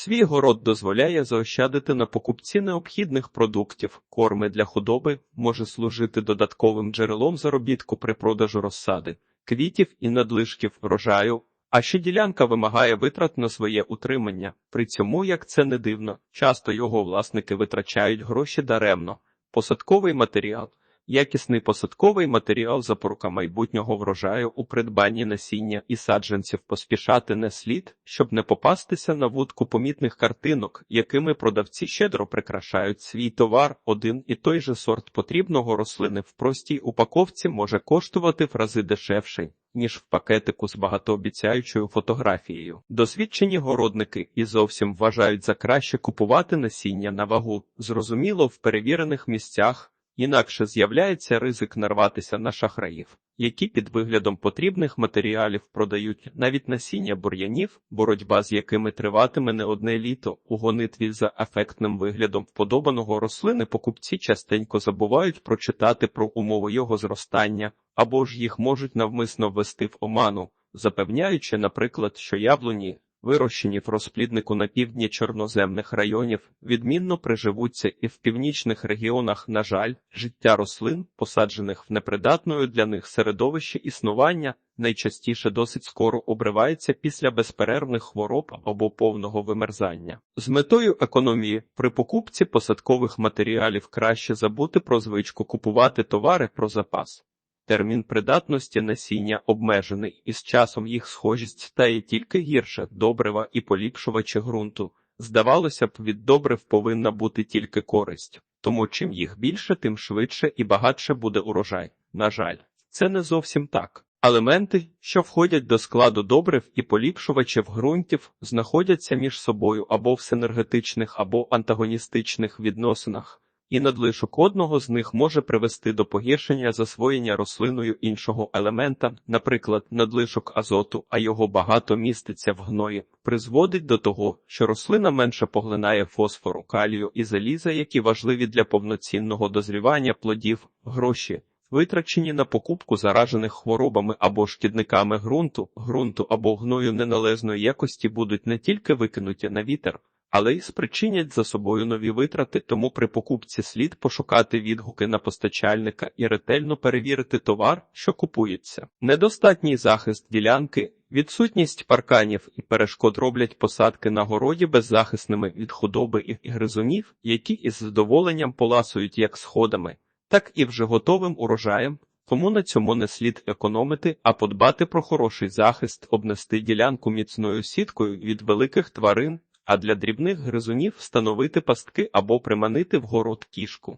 Свій город дозволяє заощадити на покупці необхідних продуктів. Корми для худоби може служити додатковим джерелом заробітку при продажу розсади, квітів і надлишків врожаю. А ще ділянка вимагає витрат на своє утримання. При цьому, як це не дивно, часто його власники витрачають гроші даремно. Посадковий матеріал. Якісний посадковий матеріал запорука майбутнього врожаю у придбанні насіння і саджанців поспішати не слід, щоб не попастися на вудку помітних картинок, якими продавці щедро прикрашають свій товар. Один і той же сорт потрібного рослини в простій упаковці може коштувати в рази дешевше, ніж в пакетику з багатообіцяючою фотографією. Досвідчені городники і зовсім вважають за краще купувати насіння на вагу, зрозуміло, в перевірених місцях. Інакше з'являється ризик нарватися на шахраїв, які під виглядом потрібних матеріалів продають навіть насіння бур'янів, боротьба з якими триватиме не одне літо. У гонитві за ефектним виглядом вподобаного рослини покупці частенько забувають прочитати про умови його зростання, або ж їх можуть навмисно ввести в оману, запевняючи, наприклад, що яблуні. Вирощені в розпліднику на півдні чорноземних районів відмінно приживуться і в північних регіонах, на жаль, життя рослин, посаджених в непридатною для них середовище існування, найчастіше досить скоро обривається після безперервних хвороб або повного вимерзання. З метою економії при покупці посадкових матеріалів краще забути про звичку купувати товари про запас. Термін придатності насіння обмежений, і з часом їх схожість стає тільки гірше добрива і поліпшувачі ґрунту. Здавалося б, від добрив повинна бути тільки користь, тому чим їх більше, тим швидше і багатше буде урожай. На жаль, це не зовсім так. Елементи, що входять до складу добрив і поліпшувачів ґрунтів, знаходяться між собою або в синергетичних, або антагоністичних відносинах і надлишок одного з них може привести до погіршення засвоєння рослиною іншого елемента, наприклад, надлишок азоту, а його багато міститься в гної, призводить до того, що рослина менше поглинає фосфору, калію і заліза, які важливі для повноцінного дозрівання плодів, гроші. Витрачені на покупку заражених хворобами або шкідниками ґрунту, ґрунту або гною неналежної якості будуть не тільки викинуті на вітер, але й спричинять за собою нові витрати, тому при покупці слід пошукати відгуки на постачальника і ретельно перевірити товар, що купується. Недостатній захист ділянки, відсутність парканів і перешкод роблять посадки на городі беззахисними від худоби і гризунів, які із задоволенням поласують як сходами, так і вже готовим урожаєм. Тому на цьому не слід економити, а подбати про хороший захист, обнести ділянку міцною сіткою від великих тварин, а для дрібних гризунів встановити пастки або приманити в город кішку.